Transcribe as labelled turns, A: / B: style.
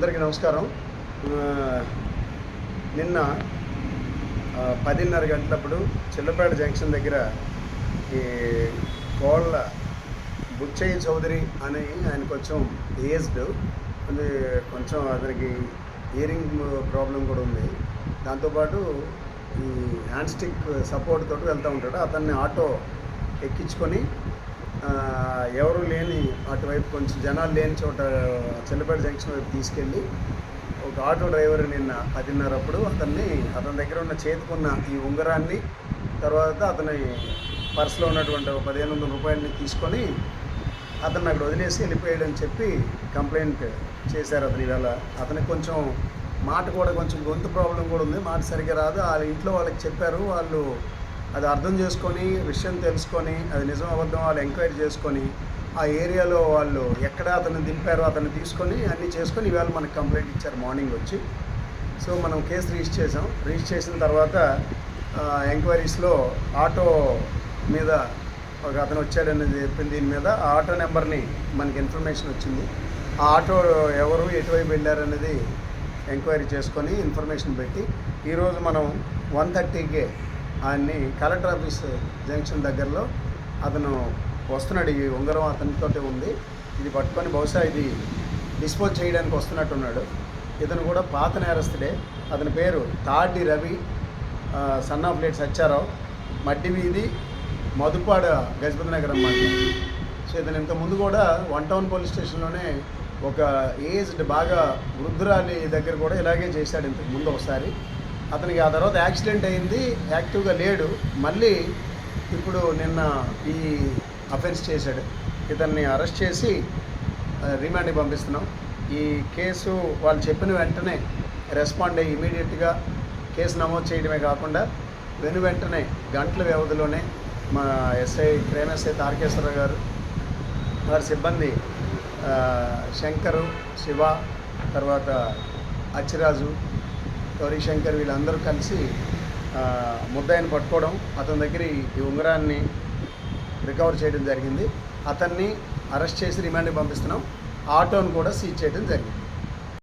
A: అందరికీ నమస్కారం. నిన్న పదిన్నర గంటలప్పుడు చిల్లపేట జంక్షన్ దగ్గర ఈ కోళ్ళ బుచ్చయ్య చౌదరి అని ఆయన కొంచెం ఏజ్డ్. అది కొంచెం అతనికి ఇయరింగ్ ప్రాబ్లం కూడా ఉంది. దాంతోపాటు ఈ హ్యాండ్ స్టిక్ సపోర్ట్ తోటి వెళ్తూ ఉంటాడు. అతన్ని ఆటో ఎక్కించుకొని ఎవరు లేని అటువైపు కొంచెం జనాలు లేని చోట చెల్లిపేట జంక్షన్ వైపు తీసుకెళ్ళి ఒక ఆటో డ్రైవర్ నిన్న పదిన్నర అప్పుడు అతన్ని అతని దగ్గర ఉన్న చేతికున్న ఈ ఉంగరాన్ని తర్వాత అతని పర్సులో ఉన్నటువంటి ఒక పదిహేను వందల రూపాయలని తీసుకొని అతను అక్కడ వదిలేసి వెళ్ళిపోయాడని చెప్పి కంప్లైంట్ చేశారు అతను. ఇవాళ అతనికి కొంచెం మాట కూడా కొంచెం గొంతు ప్రాబ్లం కూడా ఉంది. మాట సరిగ్గా రాదు. వాళ్ళ ఇంట్లో వాళ్ళకి చెప్పారు. వాళ్ళు అది అర్థం చేసుకొని విషయం తెలుసుకొని అది నిజం అబద్ధం వాళ్ళు ఎంక్వైరీ చేసుకొని ఆ ఏరియాలో వాళ్ళు ఎక్కడ అతను దింపారో అతను తీసుకొని అన్నీ చేసుకొని ఇవాళ మనకు కంప్లైంట్ ఇచ్చారు మార్నింగ్ వచ్చి. సో మనం కేసు రిజిస్టర్ చేసాం రిజిస్టర్ చేసిన తర్వాత ఎంక్వైరీస్లో ఆటో మీద ఒక అతను వచ్చాడనేది చెప్పింది దీని మీద ఆ ఆటో నెంబర్ని మనకి ఇన్ఫర్మేషన్ వచ్చింది. ఆ ఆటో ఎవరు ఎటువైపు వెళ్ళారనేది ఎంక్వైరీ చేసుకొని ఇన్ఫర్మేషన్ పెట్టి ఈరోజు మనం వన్ థర్టీకే ఆయన్ని కలెక్టర్ ఆఫీస్ జంక్షన్ దగ్గరలో అతను వస్తున్నాడు. ఈ ఉంగరం అతనితోటే ఉంది. ఇది పట్టుకొని బహుశా ఇది డిస్పోజ్ చేయడానికి వస్తున్నట్టున్నాడు. ఇతను కూడా పాత నేరస్తుడే. అతని పేరు Tadi Ravi son of late Satyarao Maddi వీధి మధుపాడ గజపతి నగరం మండలం సో ఇతను ఇంత ముందు కూడా వన్ టౌన్ పోలీస్ స్టేషన్లోనే ఒక ఏజ్డ్ బాగా వృద్ధురాలి దగ్గర కూడా ఇలాగే చేశాడు ఇంతకు ముందు ఒకసారి. అతనికి ఆ తర్వాత యాక్సిడెంట్ అయింది యాక్టివ్గా లేడు. మళ్ళీ ఇప్పుడు నిన్న ఈ అఫెన్స్ చేశాడు. ఇతన్ని అరెస్ట్ చేసి రిమాండ్కి పంపిస్తున్నాం. ఈ కేసు వాళ్ళు చెప్పిన వెంటనే రెస్పాండ్ అయ్యి ఇమీడియట్గా కేసు నమోదు చేయడమే కాకుండా వెను వెంటనే గంటల వ్యవధిలోనే మా ఎస్ఐ క్రైమ్ ఎస్ఐ తారకేశ్వరరావు గారు వారి సిబ్బంది శంకరు శివ తర్వాత అచ్చిరాజు గౌరీశంకర్ వీళ్ళందరూ కలిసి ముద్దాయిని పట్టుకోవడం అతని దగ్గర ఈ ఈ ఉంగరాన్ని రికవర్ చేయడం జరిగింది. అతన్ని అరెస్ట్ చేసి రిమాండ్కి పంపిస్తున్నాం. ఆటోను కూడా సీజ్ చేయడం జరిగింది.